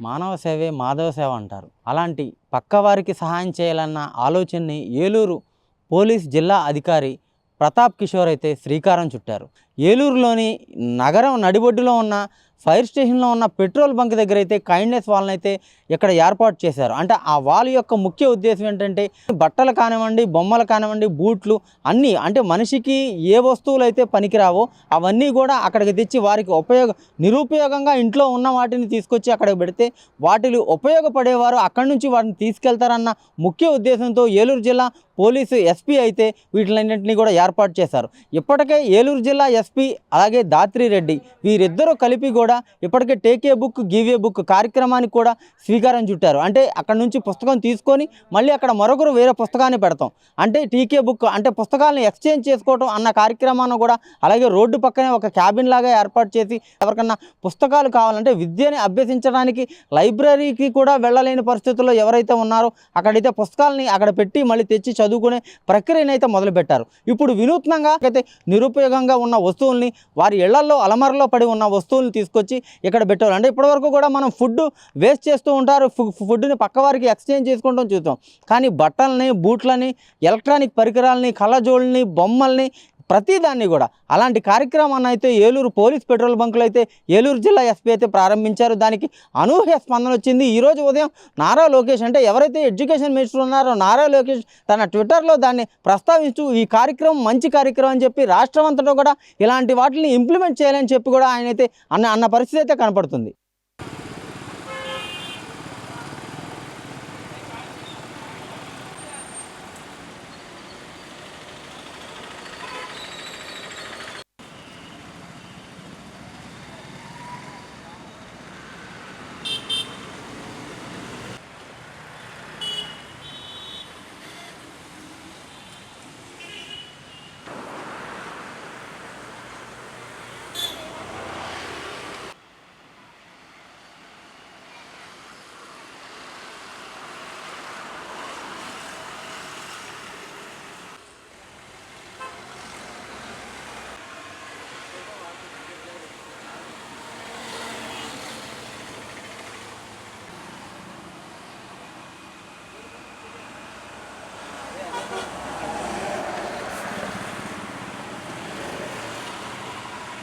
మానవ సేవే మాధవ సేవ అంటారు. అలాంటి పక్కవారికి సహాయం చేయాలన్న ఆలోచనని ఏలూరు పోలీస్ జిల్లా అధికారి ప్రతాప్ కిషోర్ అయితే శ్రీకారం చుట్టారు. ఏలూరులోని నగరం నడిబొడ్డులో ఉన్న ఫైర్ స్టేషన్లో ఉన్న పెట్రోల్ బంక్ దగ్గర అయితే కైండ్నెస్ వాళ్ళని అయితే ఇక్కడ ఏర్పాటు చేశారు. అంటే ఆ వాల్ యొక్క ముఖ్య ఉద్దేశం ఏంటంటే బట్టలు కానివ్వండి బొమ్మలు కానివ్వండి బూట్లు అన్నీ అంటే మనిషికి ఏ వస్తువులు అయితే పనికిరావో అవన్నీ కూడా అక్కడికి తెచ్చి వారికి ఉపయోగ నిరుపయోగంగా ఇంట్లో ఉన్న వాటిని తీసుకొచ్చి అక్కడికి పెడితే వాటిని ఉపయోగపడేవారు అక్కడి నుంచి వాటిని తీసుకెళ్తారన్న ముఖ్య ఉద్దేశంతో ఏలూరు జిల్లా పోలీసు ఎస్పీ అయితే వీటిలన్నింటినీ కూడా ఏర్పాటు చేశారు. ఇప్పటికే ఏలూరు జిల్లా ఎస్పీ అలాగే దాత్రి రెడ్డి. వీరిద్దరూ కలిపి కూడా ఇప్పటికే take a book give a book కార్యక్రమానికి కూడా స్వీకారం చుట్టారు. అంటే అక్కడ నుంచి పుస్తకం తీసుకొని మళ్ళీ అక్కడ మరొకరు వేరే పుస్తకాన్ని పెడతాం. అంటే టీకే బుక్ అంటే పుస్తకాలను ఎక్స్చేంజ్ చేసుకోవటం అన్న కార్యక్రమాన్ని కూడా అలాగే రోడ్డు పక్కనే ఒక క్యాబిన్ లాగా ఏర్పాటు చేసి ఎవరికన్నా పుస్తకాలు కావాలంటే విద్యని అభ్యసించడానికి లైబ్రరీకి కూడా వెళ్ళలేని పరిస్థితుల్లో ఎవరైతే ఉన్నారో అక్కడైతే పుస్తకాలని అక్కడ పెట్టి మళ్ళీ తెచ్చి చదువుకునే ప్రక్రియను అయితే మొదలుపెట్టారు. ఇప్పుడు వినూత్నంగా అయితే నిరుపయోగంగా ఉన్న వస్తువుల్ని వారి ఇళ్ళల్లో అలమరలో పడి ఉన్న వస్తువులను తీసుకొచ్చి ఇక్కడ పెట్టాలి అంటే ఇప్పటివరకు కూడా మనం ఫుడ్ వేస్ట్ చేస్తూ ఉంటారు ఫుడ్ని పక్క వారికి ఎక్స్చేంజ్ చేసుకుంటాం చూస్తాం. కానీ బట్టలని బూట్లని ఎలక్ట్రానిక్ పరికరాలని కళ్ళజోళ్ళని బొమ్మల్ని ప్రతిదాన్ని కూడా. అలాంటి కార్యక్రమాన్ని అయితే ఏలూరు పోలీస్ పెట్రోల్ బంకులు అయితే ఏలూరు జిల్లా ఎస్పీ అయితే ప్రారంభించారు. దానికి అనూహ్య స్పందన వచ్చింది. ఈరోజు ఉదయం నారా లోకేష్ అంటే ఎవరైతే ఎడ్యుకేషన్ మినిస్టర్ ఉన్నారో నారా లోకేష్ తన ట్విట్టర్లో దాన్ని ప్రస్తావించు ఈ కార్యక్రమం మంచి కార్యక్రమం అని చెప్పి రాష్ట్రం అంతటా కూడా ఇలాంటి వాటిని ఇంప్లిమెంట్ చేయాలని చెప్పి కూడా ఆయన అయితే అన్న అన్న పరిస్థితి అయితే కనపడుతుంది.